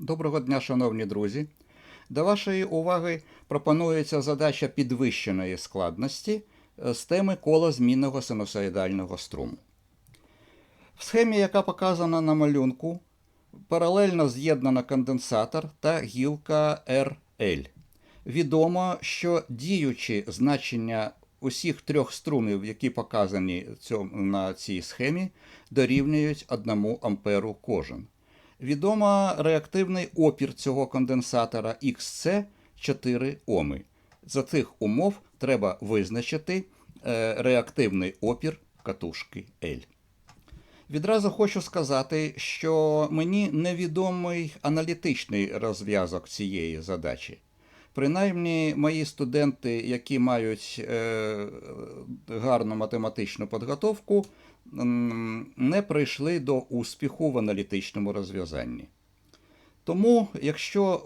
Доброго дня, шановні друзі. До вашої уваги пропонується задача підвищеної складності е, з теми кола змінного синусоїдального струму. В схемі, яка показана на малюнку, паралельно з'єднано конденсатор та гілка RL. Відомо, що діючі значення усіх трьох струмів, які показані на цій схемі, дорівнюють 1 амперу кожен. Відомо реактивний опір цього конденсатора XC 4 Оми. За цих умов треба визначити е, реактивний опір катушки L. Відразу хочу сказати, що мені невідомий аналітичний розв'язок цієї задачі. Принаймні, мої студенти, які мають е, гарну математичну підготовку, не прийшли до успіху в аналітичному розв'язанні. Тому, якщо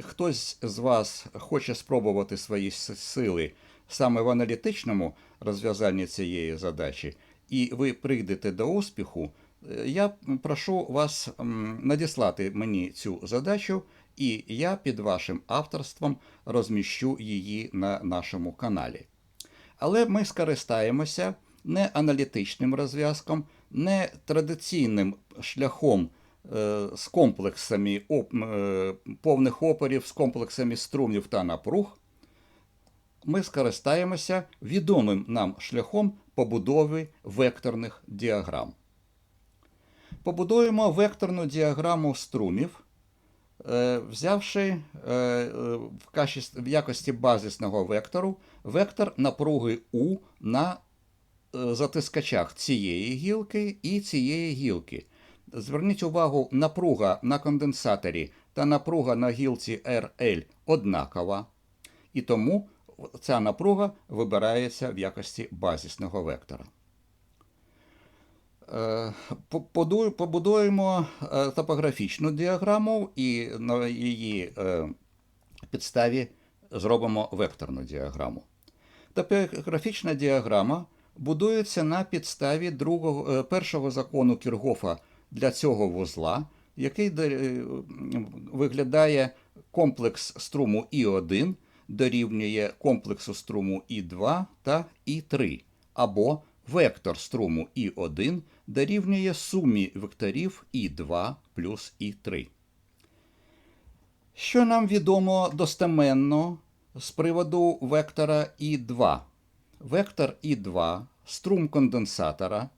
хтось з вас хоче спробувати свої сили саме в аналітичному розв'язанні цієї задачі, і ви прийдете до успіху, е, я прошу вас надіслати мені цю задачу, і я під вашим авторством розміщу її на нашому каналі. Але ми скористаємося не аналітичним розв'язком, не традиційним шляхом е, з комплексами е, повних опорів, з комплексами струмів та напруг. Ми скористаємося відомим нам шляхом побудови векторних діаграм. Побудуємо векторну діаграму струмів, е, взявши в якості базисного вектору вектор напруги У на затискачах цієї гілки і цієї гілки. Зверніть увагу, напруга на конденсаторі та напруга на гілці RL однакова, і тому ця напруга вибирається в якості базисного вектора. Е, Побудуємо е, топографічну діаграму і на її е, підставі зробимо векторну діаграму. Топографічна діаграма будується на підставі другого, е, першого закону Кіргофа для цього вузла, який е, виглядає комплекс струму І1 дорівнює комплексу струму І2 та І3, або вектор струму І1 дорівнює сумі векторів І2 плюс І3. Що нам відомо достеменно з приводу вектора І2? Вектор І2, струм конденсатора,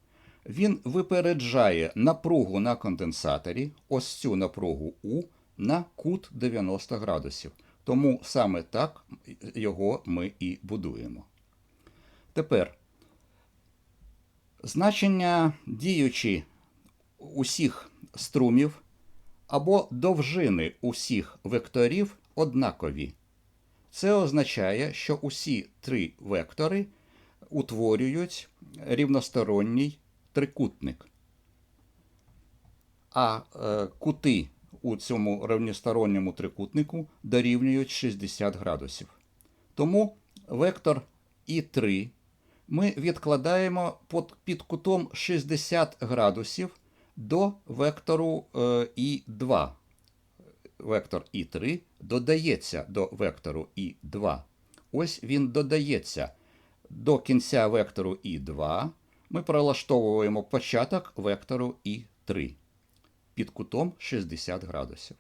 він випереджає напругу на конденсаторі, ось цю напругу У, на кут 90 градусів. Тому саме так його ми і будуємо. Тепер значення діючі усіх струмів або довжини усіх векторів однакові. Це означає, що усі три вектори утворюють рівносторонній трикутник. А е, кути у цьому рівносторонньому трикутнику дорівнюють 60 градусів. Тому вектор І3 ми відкладаємо під, кутом 60 градусів до вектору е, І2. Вектор І3 додається до вектору І2. Ось він додається до кінця вектору І2. Ми пролаштовуємо початок вектору І3 під кутом 60 градусів.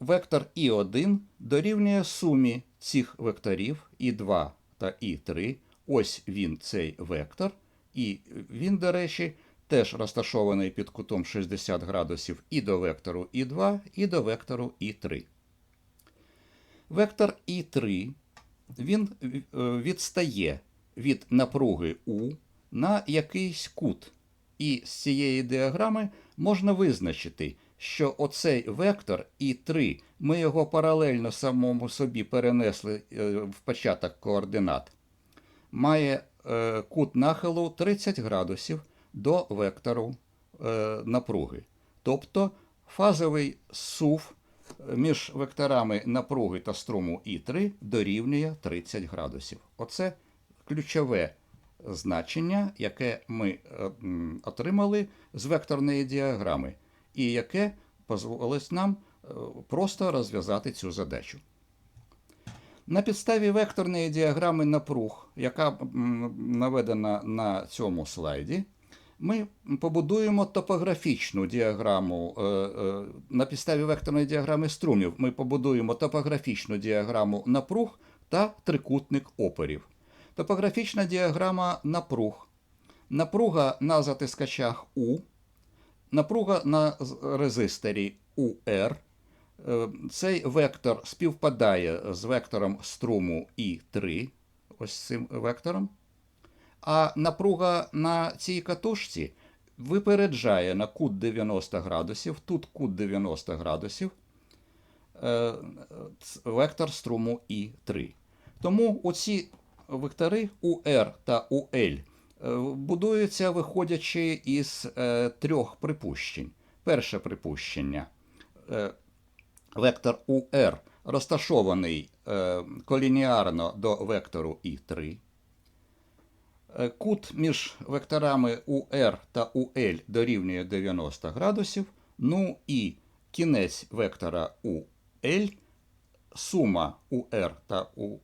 Вектор І1 дорівнює сумі цих векторів І2 та І3. Ось він цей вектор. І він, до речі, теж розташований під кутом 60 градусів і до вектору І2, і до вектору І3. Вектор І3 він е, відстає від напруги У на якийсь кут. І з цієї діаграми можна визначити, що оцей вектор І3, ми його паралельно самому собі перенесли е, в початок координат, має е, кут нахилу 30 градусів до вектору е, напруги. Тобто фазовий сув між векторами напруги та струму І3 дорівнює 30 градусів. Оце ключове значення, яке ми е, отримали з векторної діаграми. і яке дозволить нам е, просто розв'язати цю задачу. На підставі векторної діаграми напруг, яка наведена на цьому слайді, ми побудуємо топографічну діаграму. е, е, На підставі векторної діаграми струмів ми побудуємо топографічну діаграму напруг та трикутник опорів. Топографічна діаграма напруг. Напруга на затискачах У, напруга на резисторі УР. Е, Цей вектор співпадає з вектором струму І3, ось цим вектором. А напруга на цій катушці випереджає на кут 90 градусів, тут кут 90 градусів, е, вектор струму І3. Тому оці вектори УР та УЛ е, будуються виходячи із е, трьох припущень. Перше припущення. Вектор УР розташований колініарно до вектору І3. Е, Кут між векторами УР та УЛ дорівнює 90 градусів. Ну і кінець вектора УЛ, сума УР та УЛ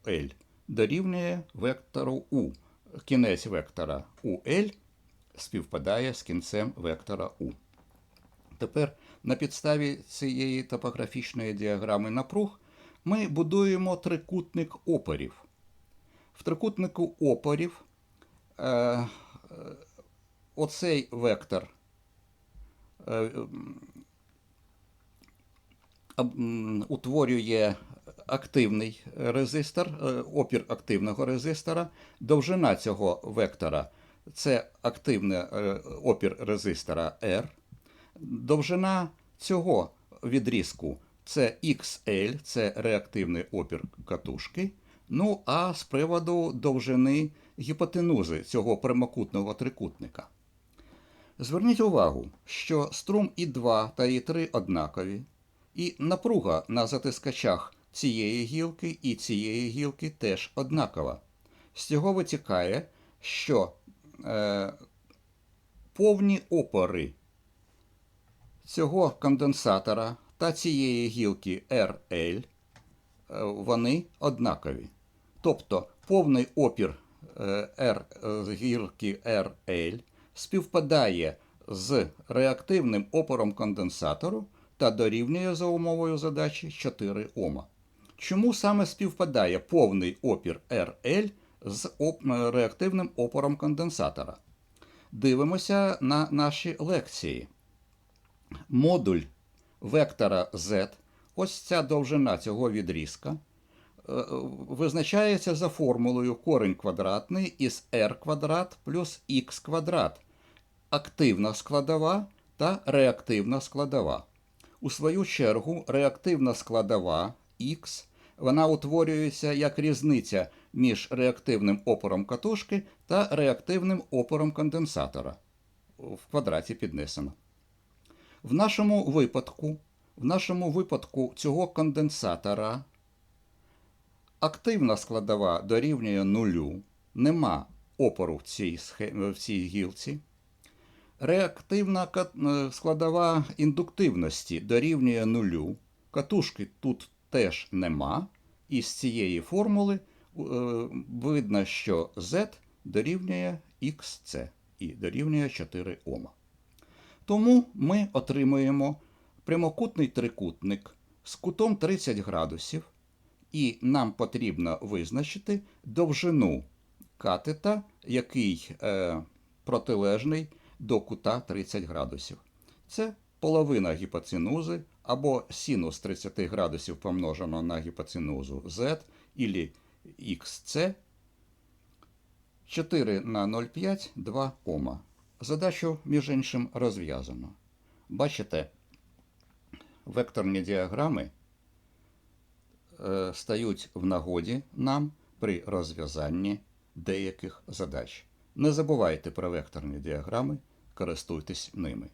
дорівнює вектору У. Кінець вектора УЛ співпадає з кінцем вектора У. Тепер на підставі цієї топографічної діаграми напруг ми будуємо трикутник опорів. В трикутнику опорів оцей вектор е, м, об- м, утворює активний резистор, е, опір активного резистора. Довжина цього вектора це активний е, опір резистора R. Довжина цього відрізку це XL, це реактивний опір катушки. Ну а з приводу довжини гіпотенузи цього прямокутного трикутника. Зверніть увагу, що струм І2 та І3 однакові, і напруга на затискачах цієї гілки і цієї гілки теж однакова. З цього витікає, що е, повні опори цього конденсатора та цієї гілки RL, е, вони однакові. Тобто повний опір R, е, з гілки RL співпадає з реактивним опором конденсатору та дорівнює за умовою задачі 4 Ома. Чому саме співпадає повний опір RL з оп- реактивним опором конденсатора? Дивимося на наші лекції модуль вектора z, ось ця довжина цього відрізка, е, визначається за формулою корень квадратний із r квадрат плюс x квадрат, активна складова та реактивна складова. У свою чергу, реактивна складова x вона утворюється як різниця між реактивним опором катушки та реактивним опором конденсатора. В квадраті піднесено. В нашому випадку, в нашому випадку цього конденсатора активна складова дорівнює нулю, нема опору в цій, в цій гілці. Реактивна е, складова індуктивності дорівнює нулю. Катушки тут теж нема. І з цієї формули е, видно, що Z дорівнює XC і дорівнює 4 Ома. Тому ми отримуємо прямокутний трикутник з кутом 30 градусів, і нам потрібно визначити довжину катета, який е, протилежний до кута 30 градусів. Це половина гіпоцинузи або синус 30 градусів помножено на гіпоцинузу z, ілі xc 4 на 0,5 2 Ома. Задачу, між іншим, розв'язано. Бачите, векторні діаграми стають в нагоді нам при розв'язанні деяких задач. Не забувайте про векторні діаграми, користуйтесь ними.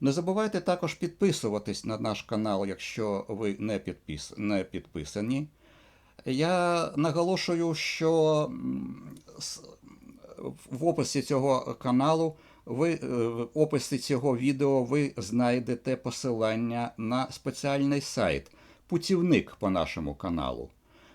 Не забувайте також підписуватись на наш канал, якщо ви не, підпис... не підписані. Я наголошую, що в описі цього каналу ви е, в описі цього відео ви знайдете посилання на спеціальний сайт, путівник по нашому каналу.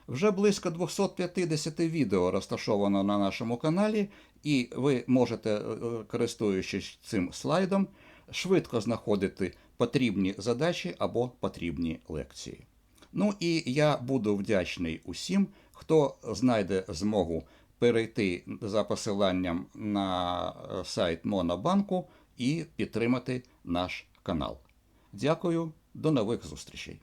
Вже близько 250 відео розташовано на нашому каналі, і ви можете, е, е, користуючись цим слайдом, швидко знаходити потрібні задачі або потрібні лекції. Ну і я буду вдячний усім, хто знайде змогу перейти за посиланням на е, сайт Монобанку і підтримати наш канал. Дякую, до нових зустрічей!